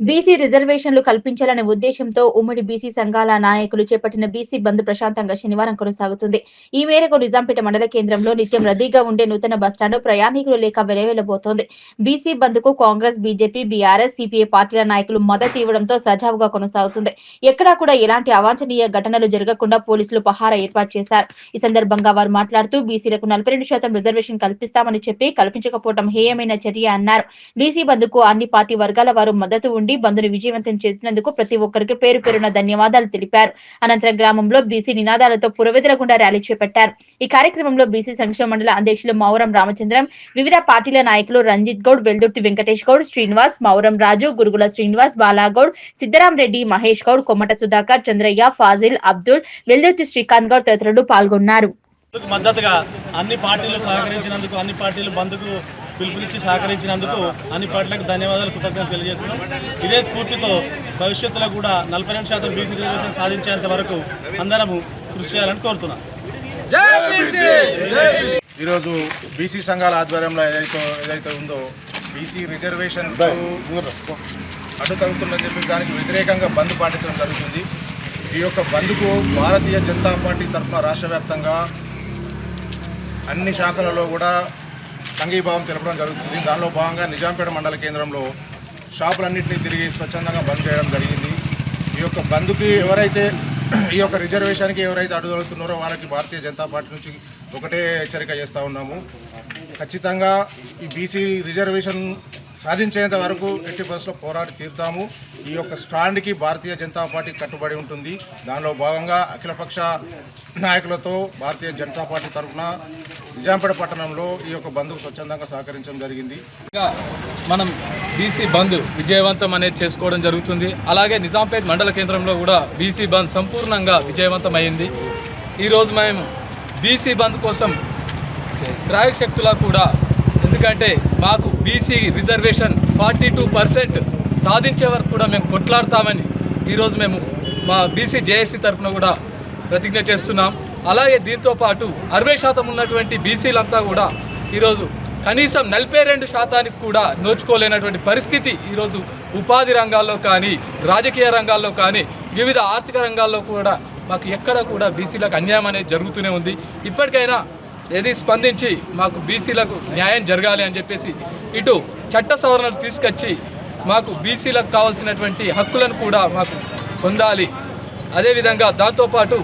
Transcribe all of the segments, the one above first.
BC రిజర్వేషన్లు కల్పించాలనే ఉద్దేశంతో ఉమ్మడి బీసీ సంఘాల నాయకులు చేపట్టిన బీసీ బంద్ ప్రశాంతంగా శనివారం కొనసాగుతుంది. ఈ మేరకు నిజాంపేట మండల కేంద్రంలో నిత్యం రద్దీగా ఉండే నూతన బస్టాండ్ ప్రయాణికులు లేక వెలవెలబోతోంది. బీసీ బంద్కు కాంగ్రెస్ బీజేపీ బీఆర్ఎస్ సిపిఐ పార్టీల నాయకులు మద్దతు ఇవ్వడంతో సజావుగా కొనసాగుతుంది. ఎక్కడా కూడా ఎలాంటి అవాంఛనీయ ఘటనలు జరగకుండా పోలీసులు పహారా ఏర్పాటు చేశారు. ఈ సందర్భంగా వారు మాట్లాడుతూ బీసీలకు నలభై రెండు శాతం రిజర్వేషన్ కల్పిస్తామని చెప్పి కల్పించకపోవడం హేయమైన చర్య అన్నారు. బీసీ బంద్కు అన్ని పార్టీ వర్గాల వారు మద్దతు ఉండి బంద్ను విజయవంతం చేసినందుకు ప్రతి ఒక్కరికి పేరు పేరున ధన్యవాదాలు తెలిపారు. అనంతరం గ్రామంలో బీసీ నినాదాలతో పురవెదలగుండా ర్యాలీ చేపట్టారు. ఈ కార్యక్రమంలో బీసీ సంక్షేమ మండల అధ్యక్షులు మౌరం రామచంద్రం వివిధ పార్టీల నాయకులు రంజిత్ గౌడ్ వెల్దుర్తి వెంకటేష్ గౌడ్ శ్రీనివాస్ మౌరం రాజు గురుగుల శ్రీనివాస్ బాలాగౌడ్ సిద్దరాం రెడ్డి మహేష్ గౌడ్ కొమ్మట సుధాకర్ చంద్రయ్య ఫాజిల్ అబ్దుల్ వెల్దుర్తి శ్రీకాంత్ గౌడ్ తదితరులు పాల్గొన్నారు. మద్దతుగా అన్ని పార్టీలు సహకరించినందుకు అన్ని పార్టీలు బంద్కు పిలుపునిచ్చి సహకరించినందుకు అన్ని పార్టీలకు ధన్యవాదాలు కృతజ్ఞతలు తెలియజేస్తున్నాం. ఇదే స్ఫూర్తితో భవిష్యత్తులో కూడా నలభై రెండు శాతం బీసీ రిజర్వేషన్ సాధించేంత వరకు అందరము కృషి చేయాలని కోరుతున్నాం. ఈరోజు బీసీ సంఘాల ఆధ్వర్యంలో ఏదైతే ఏదైతే ఉందో బీసీ రిజర్వేషన్ అడ్డుతగుతుందని చెప్పి దానికి వ్యతిరేకంగా బంద్ పాటించడం జరుగుతుంది. ఈ యొక్క బంద్కు భారతీయ జనతా పార్టీ తరఫున రాష్ట్ర వ్యాప్తంగా అన్ని శాఖలలో కూడా సంఘీభావం తెలపడం జరుగుతుంది. దానిలో భాగంగా నిజాంపేట మండల కేంద్రంలో షాపులన్నింటినీ తిరిగి స్వచ్ఛందంగా బంద్ చేయడం జరిగింది. ఈ యొక్క బంద్కి ఎవరైతే ఈ యొక్క రిజర్వేషన్కి ఎవరైతే అడుగుతున్నారో వాళ్ళకి భారతీయ జనతా పార్టీ నుంచి ఒకటే హెచ్చరిక చేస్తూ ఉన్నాము. ఖచ్చితంగా ఈ బీసీ రిజర్వేషన్ సాధించేంత వరకు ఎట్టి బస్సులో పోరాడి తీరుతాము. ఈ యొక్క స్టాండ్కి భారతీయ జనతా పార్టీ కట్టుబడి ఉంటుంది. దానిలో భాగంగా అఖిలపక్ష నాయకులతో భారతీయ జనతా పార్టీ తరఫున నిజాంపేట పట్టణంలో ఈ యొక్క బంద్కు స్వచ్ఛందంగా సహకరించడం జరిగింది. ఇంకా మనం బీసీ బంద్ విజయవంతం అనేది చేసుకోవడం జరుగుతుంది. అలాగే నిజాంపేట మండల కేంద్రంలో కూడా బీసీ బంద్ సంపూర్ణంగా విజయవంతమైంది. ఈరోజు మేము బీసీ బంద్ కోసం శ్రాయక్ శక్తులా కూడా ఎందుకంటే మాకు BC reservation forty two percent సాధించే వరకు కూడా మేము కొట్లాడతామని ఈరోజు మేము మా బీసీ జేఏసీ తరఫున కూడా ప్రతిజ్ఞ చేస్తున్నాం. అలాగే దీంతో పాటు అరవై శాతం ఉన్నటువంటి బీసీలంతా కూడా ఈరోజు కనీసం నలభై రెండు శాతానికి కూడా నోచుకోలేనటువంటి పరిస్థితి ఈరోజు ఉపాధి రంగాల్లో కానీ రాజకీయ రంగాల్లో కానీ వివిధ ఆర్థిక రంగాల్లో కూడా మాకు ఎక్కడ కూడా బీసీలకు అన్యాయం అనేది జరుగుతూనే ఉంది. ఇప్పటికైనా ఏది స్పందించి మాకు బీసీలకు న్యాయం జరగాలి అని చెప్పేసి ఇటు చట్ట సవరణలు తీసుకొచ్చి మాకు బీసీలకు కావాల్సినటువంటి హక్కులను కూడా మాకు పొందాలి. అదేవిధంగా దాంతోపాటు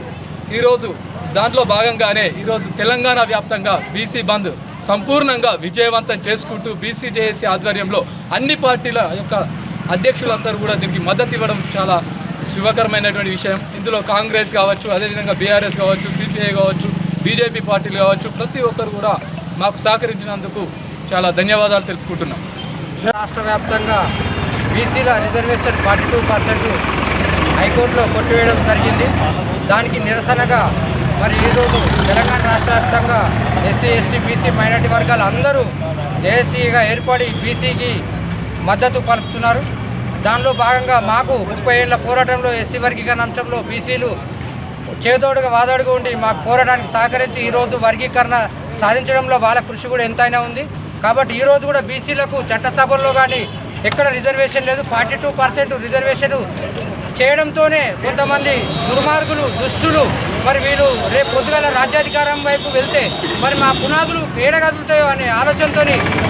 ఈరోజు దాంట్లో భాగంగానే ఈరోజు తెలంగాణ వ్యాప్తంగా బీసీ బంద్ సంపూర్ణంగా విజయవంతం చేసుకుంటూ బీసీ జేఏసీ ఆధ్వర్యంలో అన్ని పార్టీల యొక్క అధ్యక్షులందరూ కూడా దీనికి మద్దతు ఇవ్వడం చాలా శుభకరమైనటువంటి విషయం. ఇందులో కాంగ్రెస్ కావచ్చు అదేవిధంగా బీఆర్ఎస్ కావచ్చు సిపిఐ కావచ్చు బీజేపీ పార్టీలు కావచ్చు ప్రతి ఒక్కరు కూడా మాకు సహకరించినందుకు చాలా ధన్యవాదాలు తెలుపుకుంటున్నాం. రాష్ట్ర వ్యాప్తంగా బీసీల రిజర్వేషన్ ఫార్టీ టూ పర్సెంట్ హైకోర్టులో కొట్టివేయడం జరిగింది. దానికి నిరసనగా మరి ఈరోజు తెలంగాణ రాష్ట్ర వ్యాప్తంగా ఎస్సీ ఎస్టీ బీసీ మైనార్టీ వర్గాలు అందరూ జేఏసీగా ఏర్పడి బీసీకి మద్దతు పలుకుతున్నారు. దానిలో భాగంగా మాకు ముప్పై ఏళ్ళ పోరాటంలో ఎస్సీ వర్గీకరణ అంశంలో బీసీలు చేదోడుగా వాదోడుగా ఉండి మాకు పోరాటానికి సహకరించి ఈరోజు వర్గీకరణ సాధించడంలో వాళ్ళ కృషి కూడా ఎంతైనా ఉంది. కాబట్టి ఈరోజు కూడా బీసీలకు చట్టసభల్లో కానీ ఎక్కడ రిజర్వేషన్ లేదు. ఫార్టీ టూ పర్సెంట్ రిజర్వేషన్ చేయడంతోనే కొంతమంది దుర్మార్గులు దుష్టులు మరి వీళ్ళు రేపు పొద్దుగల రాజ్యాధికారం వైపు వెళ్తే మరి మా పునాదులు ఏడగదులుతాయో అనే ఆలోచనతో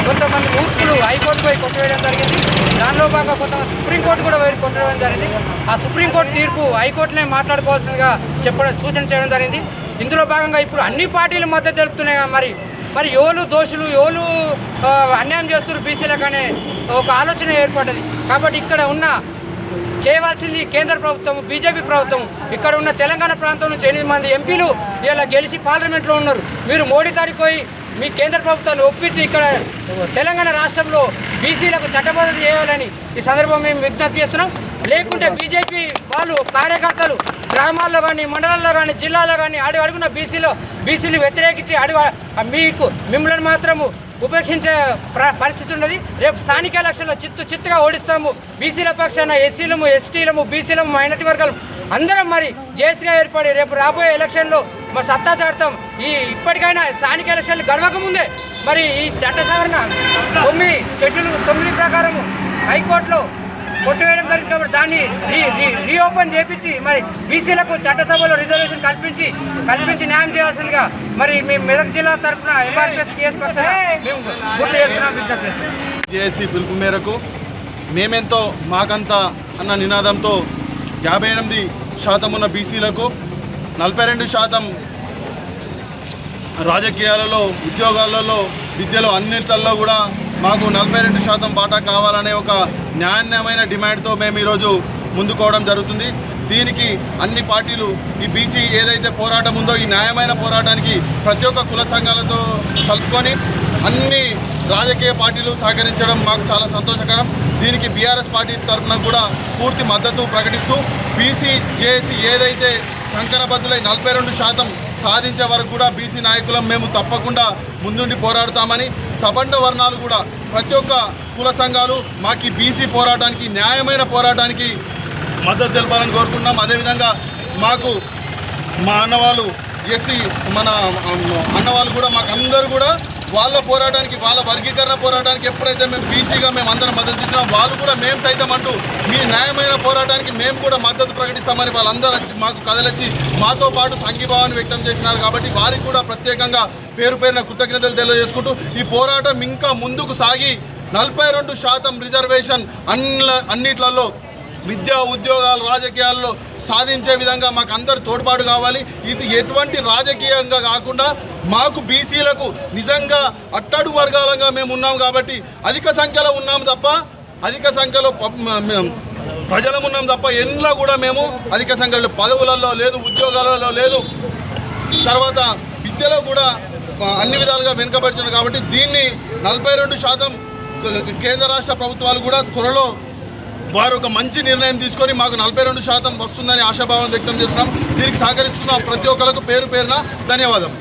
కొంతమంది మూర్ఖులు హైకోర్టు పోయి కొట్టివేయడం జరిగింది. దానిలో భాగంగా కొంతమంది సుప్రీంకోర్టు కూడా వైపు కొట్టడం జరిగింది. ఆ సుప్రీంకోర్టు తీర్పు హైకోర్టునే మాట్లాడుకోవాల్సిందిగా చెప్పడం సూచన చేయడం జరిగింది. ఇందులో భాగంగా ఇప్పుడు అన్ని పార్టీలు మద్దతు తెలుపుతున్నాయి మరి. మరి ఎవరు దోషులు ఎవరు అన్యాయం చేస్తున్నారు బీసీలకు అనే ఒక ఆలోచన ఏర్పడ్డది. కాబట్టి ఇక్కడ ఉన్న చేయవలసింది కేంద్ర ప్రభుత్వం బీజేపీ ప్రభుత్వం. ఇక్కడ ఉన్న తెలంగాణ ప్రాంతం నుంచి ఎనిమిది మంది ఎంపీలు ఇలా గెలిచి పార్లమెంట్లో ఉన్నారు. మీరు మోడీ తారీఖు పోయి మీ కేంద్ర ప్రభుత్వాన్ని ఒప్పించి ఇక్కడ తెలంగాణ రాష్ట్రంలో బీసీలకు చట్టబద్ధత చేయాలని ఈ సందర్భం మేము విజ్ఞప్తి చేస్తున్నాం. లేకుంటే బీజేపీ వాళ్ళు కార్యకర్తలు గ్రామాల్లో కానీ మండలాల్లో కానీ జిల్లాలో కానీ అడుగు అడుగున బీసీలో బీసీలు వ్యతిరేకించి అడుగు మీకు మిమ్మల్ని మాత్రము ఉపేక్షించే పరిస్థితి ఉన్నది. రేపు స్థానిక ఎలక్షన్లో చిత్తు చిత్తుగా ఓడిస్తాము. బీసీల పక్షాన ఎస్సీలము ఎస్టీలము బీసీలము మైనార్టీ వర్గాలు అందరం మరి జేసీగా ఏర్పడి రేపు రాబోయే ఎలక్షన్లో మరి సత్తా చాడతాం ఈ ఇప్పటికైనా స్థానిక ఎలక్షన్లు గడవకముందే మరి ఈ చట్ట సవరణ తొమ్మిది షెడ్యూల్ తొమ్మిది ప్రకారము హైకోర్టులో కొట్టివేయడం జరిగింది కాబట్టి దాన్ని రీ రీ- రీఓపెన్ చేపించి మరి బీసీలకు చట్టసభలో రిజర్వేషన్ కల్పించి కల్పించి న్యాయం చేయాల్సిందిగా మరి మేము మెదక్ జిల్లా తరఫున ఎంఆర్పిఎస్ కేసు పక్షాన మేము గుర్తు చేస్తున్నాం విజ్ఞప్తి చేస్తున్నాం. జేఏసీ పిలుపు మేరకు మేమెంతో మాకంత అన్న నినాదంతో యాభై ఎనిమిది శాతం ఉన్న బీసీలకు నలభై రెండు శాతం రాజకీయాలలో ఉద్యోగాలలో విద్యలో అన్నింటిలో కూడా మాకు నలభై రెండు శాతం బాటా కావాలనే ఒక న్యాయమైన డిమాండ్తో మేము ఈరోజు ముందుకోవడం జరుగుతుంది. దీనికి అన్ని పార్టీలు ఈ బీసీ ఏదైతే పోరాటం ఉందో ఈ న్యాయమైన పోరాటానికి ప్రతి ఒక్క కుల సంఘాలతో కలుపుకొని అన్ని రాజకీయ పార్టీలు సహకరించడం మాకు చాలా సంతోషకరం. దీనికి బీఆర్ఎస్ పార్టీ తరఫున కూడా పూర్తి మద్దతు ప్రకటిస్తూ బీసీ జేఏసీ ఏదైతే కంకణబద్దులై నలభై రెండు శాతం సాధించే వరకు కూడా బీసీ నాయకులం మేము తప్పకుండా ముందుండి పోరాడుతామని సబండ వర్ణాలు కూడా ప్రతి ఒక్క కుల సంఘాలు మాకు బీసీ పోరాటానికి న్యాయమైన పోరాటానికి మద్దతు తెలపాలని కోరుకుంటున్నాం. అదేవిధంగా మాకు మా అన్నవాళ్ళు ఎస్సీ మన అన్నవాళ్ళు కూడా మాకు అందరూ కూడా వాళ్ళ పోరాటానికి వాళ్ళ వర్గీకరణ పోరాటానికి ఎప్పుడైతే మేము బీసీగా మేము అందరం మద్దతు ఇచ్చినా వాళ్ళు కూడా మేము సైతం అంటూ మీ న్యాయమైన పోరాటానికి మేము కూడా మద్దతు ప్రకటిస్తామని వాళ్ళందరూ వచ్చి మాకు కథలొచ్చి మాతో పాటు సంఘీభావాన్ని వ్యక్తం చేసినారు కాబట్టి వారికి కూడా ప్రత్యేకంగా పేరు పేరున కృతజ్ఞతలు తెలియజేసుకుంటూ ఈ పోరాటం ఇంకా ముందుకు సాగి నలభై రెండు శాతం రిజర్వేషన్ అన్ల అన్నిట్లలో విద్యా ఉద్యోగాలు రాజకీయాల్లో సాధించే విధంగా మాకు అందరు తోడ్పాటు కావాలి. ఇది ఎటువంటి రాజకీయంగా కాకుండా మాకు బీసీలకు నిజంగా అట్టడు వర్గాలంగా మేము ఉన్నాం కాబట్టి అధిక సంఖ్యలో ఉన్నాం తప్ప అధిక సంఖ్యలో ప్రజలం ఉన్నాం తప్ప ఎన్నో కూడా మేము అధిక సంఖ్యలో పదవులలో లేదు ఉద్యోగాలలో లేదు. తర్వాత విద్యలో కూడా అన్ని విధాలుగా వెనుకబడుతుంది కాబట్టి దీన్ని నలభై రెండు శాతం కేంద్ర రాష్ట్ర ప్రభుత్వాలు కూడా త్వరలో వారు ఒక మంచి నిర్ణయం తీసుకొని మాకు నలభై రెండు శాతం వస్తుందని ఆశాభావం వ్యక్తం చేస్తున్నాం. దీనికి సహకరిస్తున్న ప్రతి ఒక్కరికి పేరు పేరున ధన్యవాదం.